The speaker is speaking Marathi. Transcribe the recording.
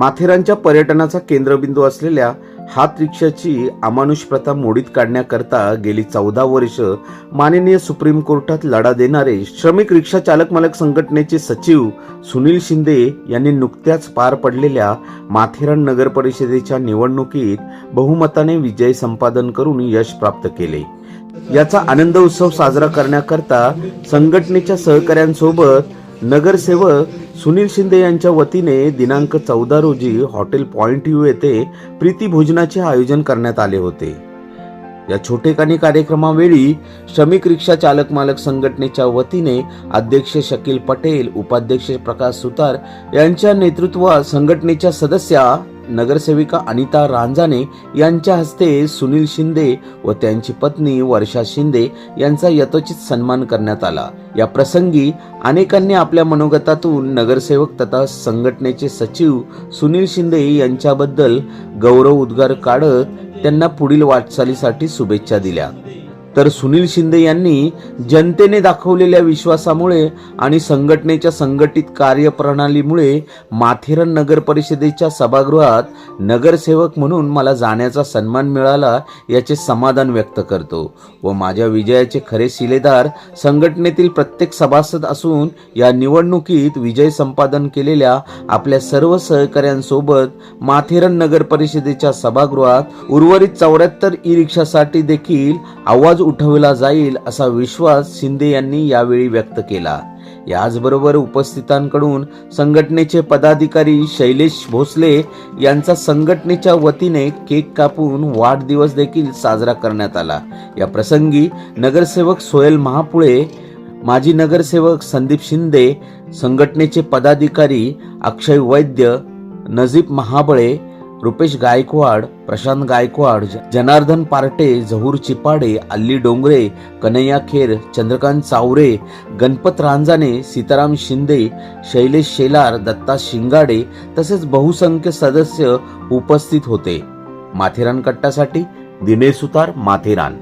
माथेरानच्या पर्यटनाचा केंद्रबिंदू असलेल्या हात रिक्षाची अमानुष प्रथा मोडीत काढण्याकरता गेली चौदा वर्ष माननीय सुप्रीम कोर्टात लढा देणारे श्रमिक रिक्षा चालक मालक संघटनेचे सचिव सुनील शिंदे यांनी नुकत्याच पार पडलेल्या माथेरान नगर परिषदेच्या निवडणुकीत बहुमताने विजय संपादन करून यश प्राप्त केले. याचा आनंद उत्सव साजरा करण्याकरता संघटनेच्या सहकाऱ्यांसोबत नगरसेवक सुनील शिंदे यांच्या वतीने दिनांक चौदा रोजी हॉटेल पॉइंट यू येथे प्रीती भोजनाचे आयोजन करण्यात आले होते. या छोटेखानी कार्यक्रमावेळी श्रमिक रिक्षा चालक मालक संघटनेच्या वतीने अध्यक्ष शकील पटेल उपाध्यक्ष प्रकाश सुतार यांच्या नेतृत्वात संघटनेच्या सदस्या नगरसेविका अनिता रांजाने यांच्या हस्ते सुनील शिंदे व त्यांची पत्नी वर्षा शिंदे यांचा यथोचित सन्मान करण्यात आला. या प्रसंगी अनेकांनी आपल्या मनोगतातून नगरसेवक तथा संघटनेचे सचिव सुनील शिंदे यांच्याबद्दल गौरव उद्गार काढत त्यांना पुढील वाटचालीसाठी शुभेच्छा दिल्या. तर सुनील शिंदे यांनी जनतेने दाखवलेल्या विश्वासामुळे आणि संघटनेच्या संघटित कार्यप्रणालीमुळे माथेरन नगर परिषदेच्या सभागृहात नगरसेवक म्हणून मला जाण्याचा सन्मान मिळाला याचे समाधान व्यक्त करतो व माझ्या विजयाचे खरे शिलेदार संघटनेतील प्रत्येक सभासद असून या निवडणुकीत विजय संपादन केलेल्या आपल्या सर्व सहकाऱ्यांसोबत माथेरन नगर परिषदेच्या सभागृहात उर्वरित चौऱ्याहत्तर ई रिक्षासाठी देखील आवाज उठवला जाईल असा विश्वास शिंदे यांनी यावेळी व्यक्त केला. याचबरोबर उपस्थितांकडून संघटनेचे पदाधिकारी शैलेश भोसले यांचा संघटनेच्या वतीने केक कापून वाढदिवस देखील साजरा करण्यात आला. या प्रसंगी नगरसेवक सोहेल महापुळे माजी नगरसेवक संदीप शिंदे संघटनेचे पदाधिकारी अक्षय वैद्य नजीब महाबळे रुपेश गायकवाड प्रशांत गायकवाड जनार्दन पार्टे झहूर चिपाडे अल्ली डोंगरे कन्हैया खेर चंद्रकांत चावरे गणपत रांजाने सीताराम शिंदे शैलेश शेलार दत्ता शिंगाडे तसेच बहुसंख्य सदस्य उपस्थित होते. माथेरान कट्टासाठी दिनेश सुतार माथेरान.